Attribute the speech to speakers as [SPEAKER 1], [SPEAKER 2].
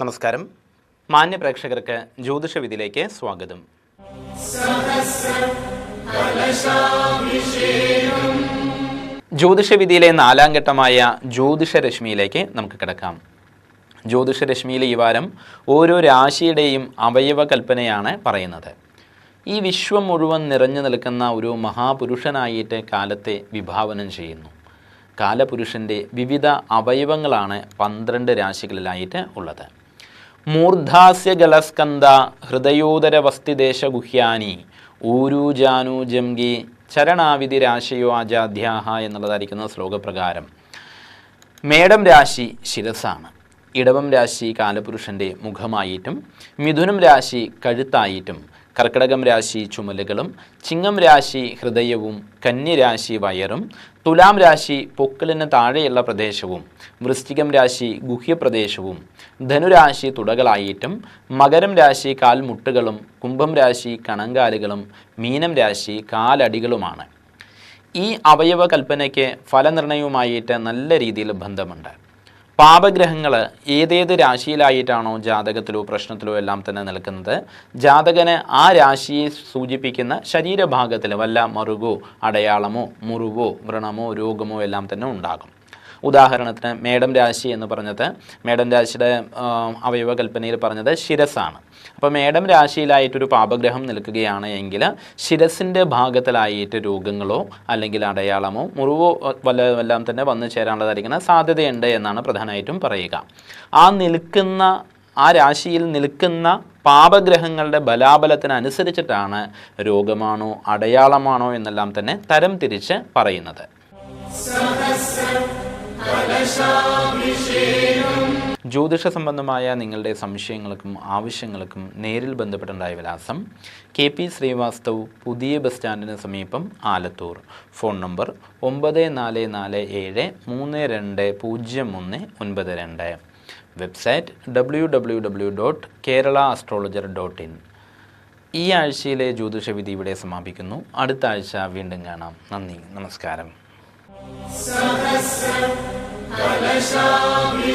[SPEAKER 1] നമസ്കാരം. മാന്യ പ്രേക്ഷകർക്ക് ജ്യോതിഷവിധിയിലേക്ക് സ്വാഗതം. ജ്യോതിഷവിധിയിലെ നാലാം ഘട്ടമായ ജ്യോതിഷരശ്മിയിലേക്ക് നമുക്ക് കിടക്കാം. ജ്യോതിഷരശ്മിയിലെ ഈ വാരം ഓരോ രാശിയുടെയും അവയവ കൽപ്പനയാണ് പറയുന്നത്. ഈ വിശ്വം മുഴുവൻ നിറഞ്ഞു നിൽക്കുന്ന ഒരു മഹാപുരുഷനായിട്ട് കാലത്തെ വിഭാവനം ചെയ്യുന്നു. കാലപുരുഷന്റെ വിവിധ അവയവങ്ങളാണ് പന്ത്രണ്ട് രാശികളിലായിട്ട് ഉള്ളത്. മൂർധാസ്യ ഗലസ്കന്ത ഹൃദയോദര വസ്തിദേശ ഗുഹ്യാനി ഊരൂജാനു ജംഗി ചരണാവിധി രാശിയോ ആജാധ്യാഹ എന്നുള്ളതായിരിക്കുന്ന ശ്ലോകപ്രകാരം മേടം രാശി ശിരസാണ്. ഇടവം രാശി കാലപുരുഷന്റെ മുഖമായിട്ടും മിഥുനം രാശി കഴുത്തായിട്ടും കർക്കിടകം രാശി ചുമലുകളും ചിങ്ങം രാശി ഹൃദയവും കന്യരാശി വയറും തുലാം രാശി പൊക്കിളിന് താഴെയുള്ള പ്രദേശവും വൃശ്ചികം രാശി ഗുഹ്യപ്രദേശവും ധനുരാശി തുടകളായിട്ടും മകരം രാശി കാൽമുട്ടുകളും കുംഭം രാശി കണങ്കാലുകളും മീനം രാശി കാലടികളുമാണ്. ഈ അവയവ കൽപ്പനയ്ക്ക് ഫലനിർണയവുമായിട്ട് നല്ല രീതിയിൽ ബന്ധമുണ്ട്. പാപഗ്രഹങ്ങൾ ഏതേത് രാശിയിലായിട്ടാണോ ജാതകത്തിലോ പ്രശ്നത്തിലോ എല്ലാം തന്നെ നിൽക്കുന്നത്? ജാതകന് ആ രാശിയെ സൂചിപ്പിക്കുന്ന ശരീരഭാഗത്തിൽ വല്ല മറുകോ അടയാളമോ മുറിവോ വ്രണമോ രോഗമോ എല്ലാം തന്നെ ഉണ്ടാകും. ഉദാഹരണത്തിന് മേഡം രാശി എന്ന് പറഞ്ഞത് മേഡം രാശിയുടെ അവയവ കൽപ്പനയിൽ പറഞ്ഞത് ശിരസാണ്. അപ്പോൾ മേഡം രാശിയിലായിട്ടൊരു പാപഗ്രഹം നിൽക്കുകയാണ് എങ്കിൽ ശിരസിന്റെ ഭാഗത്തിലായിട്ട് രോഗങ്ങളോ അല്ലെങ്കിൽ അടയാളമോ മുറിവോ വല്ല എല്ലാം തന്നെ വന്നു ചേരാനുള്ളതായിരിക്കുന്ന സാധ്യതയുണ്ട് എന്നാണ് പ്രധാനമായിട്ടും പറയുക. ആ നിൽക്കുന്ന ആ രാശിയിൽ നിൽക്കുന്ന പാപഗ്രഹങ്ങളുടെ ബലാബലത്തിനനുസരിച്ചിട്ടാണ് രോഗമാണോ അടയാളമാണോ എന്നെല്ലാം തന്നെ തരം തിരിച്ച് പറയുന്നത്. ജ്യോതിഷ സംബന്ധമായ നിങ്ങളുടെ സംശയങ്ങൾക്കും ആവശ്യങ്ങൾക്കും നേരിൽ ബന്ധപ്പെട്ടുണ്ടായ വിലാസം കെ പി ശ്രീവാസ്തവ് പുതിയ ബസ് സ്റ്റാൻഡിന് സമീപം ആലത്തൂർ. ഫോൺ നമ്പർ ഒമ്പത് നാല് നാല് ഏഴ് മൂന്ന് രണ്ട് പൂജ്യം ഒന്ന് ഒൻപത് രണ്ട്. Website W W W dot Kerala astrologer dot in. ഈ ആഴ്ചയിലെ ജ്യോതിഷവിധി ഇവിടെ സമാപിക്കുന്നു. അടുത്ത ആഴ്ച വീണ്ടും കാണാം. നന്ദി. നമസ്കാരം.
[SPEAKER 2] सहस्र कलशाभिषेकम्